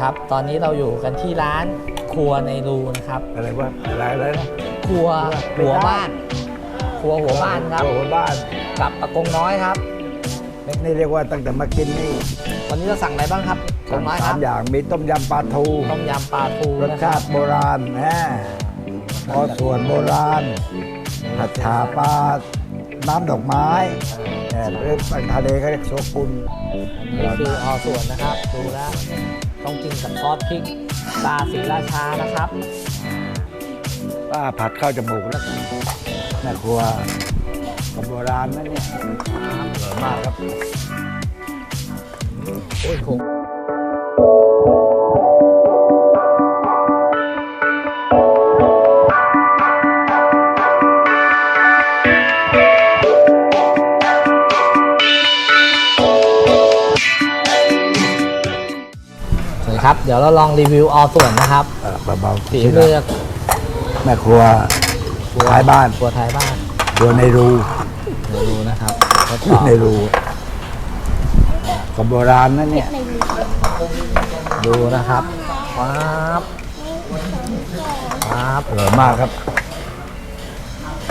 ครับ ตอนนี้เราอยู่กันที่ร้านครัวในรูนะครับ อะไรวะอะไรอะไรนะ ครัวหัวบ้าน ครัวหัวบ้านครับ หัวบ้านกับปะกงน้อยครับ นี่เรียกว่าตั้งแต่มากินนี่วันนี้เราสั่งอะไรบ้างครับกงน้อยคสารับมอย่างมีต้มยำปลาทูต้มยำปลาทูรสนะคชารับติโบราณแหมพอส่วนโบราณผัดฉาปลาน้ำดอกไม้ แหมหรือปังทะเลเขาเรียกโซกุนนี่คืออส่วนนะครับ ดูแล้วต้องกินกับซอสพริกตาสีราชานะครับป้าผัดเข้าวจมูกแล้วแม่ครัวกับโบราณนั่นเนี่ยอร่อยมากครับโอ้ยโห ครับ เดี๋ยวเราลองรีวิวอส่วนนะครับเออเบาๆฝีมือแม่ครัวท้ายบ้านครัวไทยบ้านครัวในรูเดี๋ยวดูนะครับทดสอยู่อบในรูกับโบราณนั่นเนี่ยดูนะครับป๊าบป๊าบอร่อยมากครับ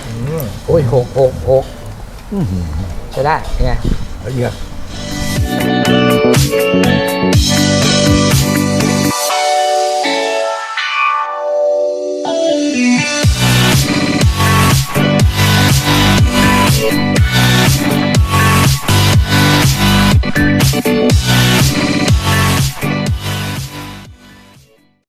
อืมโอ้ยหกหกหกใช้ได้ไงละเอีย